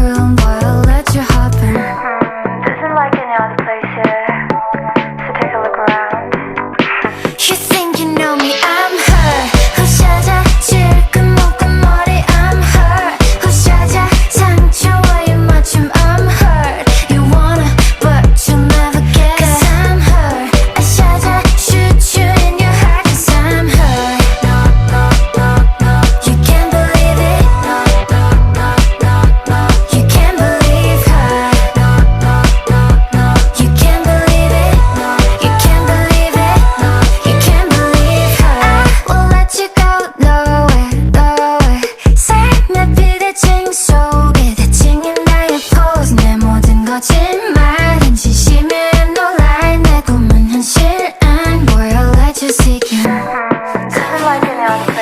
cool and wild, let you happen. This hmm, isn't like any other place, here. 거짓말 진심에 like an